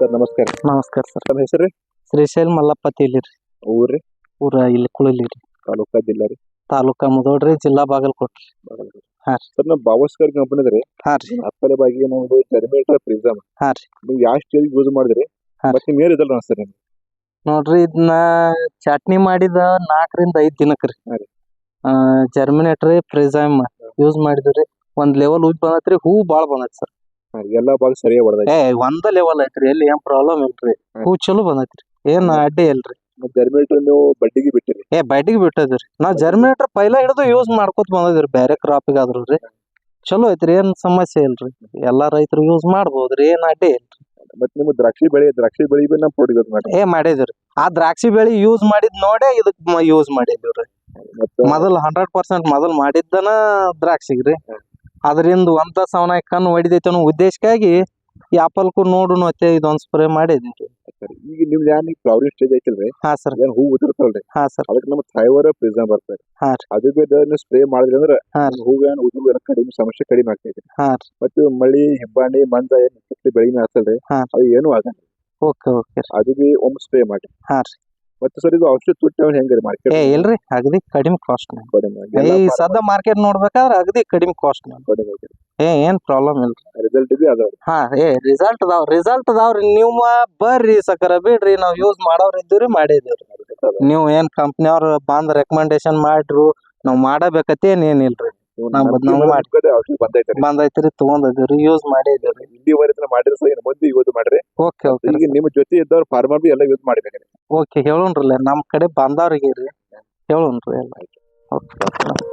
Sir ನಮಸ್ಕಾರ. ನಮಸ್ಕಾರ sir. ನಮ್ಮ ಹೆಸರು ಶ್ರೀಶೈಲ್ ಮಲ್ಲಪ್ಪತಿ ಇಲ್ಲಿ ರೀ ಊರ್ರಿ ಊರ ಇಲ್ಲಿ ಕುಳಲಿ ರೀ ತಾಲೂಕಾ ಜಿಲ್ಲಾ ರೀ? ತಾಲೂಕಾ ಮುದೋಡ್ರಿ ಜಿಲ್ಲಾ ಬಾಗಲಕೋಟ್ರಿ. ಹಾ ರೀ. ಸರ್ ನಮ್ಮ ಬಾವಸ್ಕರ್ ಕಂಪನಿ ರೀ. ಹಾ ರೀ. ಅಪ್ಪಲೆ ಬಾಗಿ ನಮ್ದು ಜರ್ಮೇಟರ್ ಪ್ರಿಸಮ್ ಹಾ ರೀ. ನೀವು ಯಾವ ಸ್ಟೇಜ್ ಯೂಸ್ ಮಾಡಿದ್ರಿ? ಹಾ ರೀ. ಮತ್ತೆ ಮೇಲೆ ಸರ್ ಅನಿಸ್ತಾರೆ ನಿಮ್ಗೆ? ನೋಡ್ರಿ ಇದನ್ನ ಚಟ್ನಿ ಮಾಡಿದ ನಾಲ್ಕರಿಂದ ಐದ್ ದಿನಕ್ಕೆ ರೀ. ಹಾ ರೀ. ಜರ್ಮಿನೇಟ್ರಿ ಪ್ರಿಸಮ್ ಯೂಸ್ ಮಾಡಿದ್ರಿ ಒಂದ್ ಲೆವೆಲ್ ಉಜ್ ಬಂದತ್ರಿ ಹೂ ಭಾಳ ಬಂದೈತಿ ಸರ್. ಎಲ್ಲಾ ಬಾಲ್ ಸರಿ ಹೊಡೆದ ಏ ಒಂದ ಲೆವೆಲ್ ಐತ್ರಿ ಎಲ್ಲಿ ಏನ್ ಪ್ರಾಬ್ಲಮ್ ಇಲ್ರಿ. ಹಾ. ಚಲೋ ಬಂದೈತ್ರಿ ಏನ್ ಅಡ್ಡಿ ಇಲ್ರಿ. ಜರ್ಮಿನೇಟರ್ ನೀವು ಬಡ್ಡಿಗೆ ಬಿಟ್ಟಿರಿ. ಏ ಬಡ್ಡಿಗೆ ಬಿಟ್ಟದ್ರಿ. ನಾವ್ ಜರ್ಮಿನೇಟರ್ ಪೈಲ ಹಿಡಿದು ಯೂಸ್ ಮಾಡ್ಕೊತ ಬಂದದ್ರಿ ಬೇರೆ ಕ್ರಾಪ್ ಆದ್ರೂ ರೀ. ಚಲೋ ಐತ್ರಿ ಏನ್ ಸಮಸ್ಯೆ ಇಲ್ರಿ. ಎಲ್ಲಾ ರೈತರು ಯೂಸ್ ಮಾಡಬಹುದ್ರಿ ಏನ್ ಅಡ್ಡಿ ಇಲ್ರಿ. ಮತ್ತೆ ನಿಮ್ಮ ದ್ರಾಕ್ಷಿ ಬೆಳೆ ದ್ರಾಕ್ಷಿ ಬೆಳೆ ಬಿ ಯೂಸ್ ಮಾಡಿ. ಏ ಮಾಡಿದ್ರಿ. ಆ ದ್ರಾಕ್ಷಿ ಬೆಳಿ ಯೂಸ್ ಮಾಡಿದ್ ನೋಡೇ ಇದಕ್ ಯೂಸ್ ಮಾಡಿದ್ವಿ ಮತ್ತೆ ಮೊದಲ್ ಹಂಡ್ರೆಡ್ ಪರ್ಸೆಂಟ್ ಮೊದಲ್ ಮಾಡಿದ್ದನ ದ್ರಾಕ್ಷಿಗ್ರಿ. ಅದರಿಂದ ಒಂದ ಸವನ ಕಣ್ಣು ಹೊಡಿದೈತೆ ಅನ್ನೋ ಉದ್ದೇಶಕ್ಕಾಗಿ ಈ ಆಪಲ್ಕು ನೋಡು ಮತ್ತೆ ಇದೊಂದ್ ಸ್ಪ್ರೇ ಮಾಡಿದ್ರಿ ಸರ್ ಈಗ ನಿಮ್ದು ಏನ್ ಫ್ಲವರಿಂಗ್ ಸ್ಟೇಜ್ ಐತಿಲ್ರಿ? ಹಾ ಸರ್ ಏನು ಹೂ ಉದುರ್ತಲ್ರಿ ಹಾ ಸರ್ ಅದಕ್ಕೆ ನಮ್ಮ ಥೈವರ್ ಪ್ರಿಸನ್ ಬರ್ತದೆ. ಹಾ ರೀ. ಅದು ಬೇಡ ನೀವು ಸ್ಪ್ರೇ ಮಾಡಿದ್ರಿ ಅಂದ್ರೆ ಹಾ ನಿಮ್ ಹೂವು ಏನು ಉದುರು ಏನೋ ಕಡಿಮೆ ಸಮಸ್ಯೆ ಕಡಿಮೆ ಆಗ್ತೈತಿ ಹಾ ರೀ. ಮತ್ತು ಮಳಿ ಹಿಬ್ಬಾಣಿ ಮಂಜ ಏನ್ ಬೆಳಿನ ಆಗ್ತಲ್ರಿ ಹಾ. ಅದು ಏನು ಆಗಲ್ಲ ಓಕೆ ಓಕೆ ಅದು ಬಿ ಒಮ್ಮೆ ಸ್ಪ್ರೇ ಮಾಡಿ. ಹಾ ರೀ. ಮತ್ತೆ ಸರ್ ಇದು ಔಷಧ ತುಟ್ಟಿ ಹೆಂಗ್ರಿ ಮಾರ್ಕೆಟ್ ಏ ಇಲ್ರಿ ಅಗದಿ ಕಡಿಮೆ ಕಾಸ್ಟ್ ಈ ಸದ್ದ ಮಾರ್ಕೆಟ್ ನೋಡ್ಬೇಕಾದ್ರೆ ಅಗದಿ ಕಡಿಮೆ ಕಾಸ್ಟ್ ಏ ಏನ್ ಪ್ರಾಬ್ಲಮ್ ಇಲ್ರಿ. ರಿಸಲ್ಟ್ ಬಿ ಅದಾವ್ರಿ. ಹಾ ಏ ರಿಸಲ್ಟ್ ಅದಾವ್ ರಿಸಲ್ಟ್ ಅದಾವ್ರಿ ನೀವು ಬರ್ರಿ ಸಕರ ಬಿಡ್ರಿ. ನಾವ್ ಯೂಸ್ ಮಾಡೋರ್ ಇದ್ದೀವ್ರಿ ಮಾಡಿದೀವ್ರಿ. ನೀವು ಏನ್ ಕಂಪ್ನಿಯವ್ರ ಬಂದ್ ರೆಕಮೆಂಡೇಶನ್ ಮಾಡ್ರು ನಾವ್ ಮಾಡಬೇಕತ್ತೇನ್ ಏನಿಲ್ರಿ. ನಾವ್ ಬದ್- ನಾವ್ ಮಾಡಿ. ಔಷಧ ಬಂದೈತೆ ಬಂದೈತ್ರಿ ತಗೊಂಡಿದ್ದೀವ್ರಿ ಯೂಸ್ ಮಾಡಿದೀವ್ರಿ ಇಲ್ಲಿವರೆಗೆ ಮಾಡಿದ್ರೆ ಮುಂದೆ ಯೂಸ್ ಮಾಡ್ರಿ? ಓಕೆ ಓಕೆ ಈಗ ನಿಮ್ಮ ಜೊತೆ ಇದ್ದವ್ರ ಫಾರ್ಮರ್ ಬಿ ಎಲ್ಲ ಯೂಸ್ ಮಾಡ್ಬೇಕ್ರಿ ಓಕೆ ಹೇಳೋಣ್ರಲ್ಲ ನಮ್ ಕಡೆ ಬಂದವ್ರಿಗೆ ರೀ. ಹೇಳೋಣ್ರಿ ಎಲ್ಲ. ಓಕೆ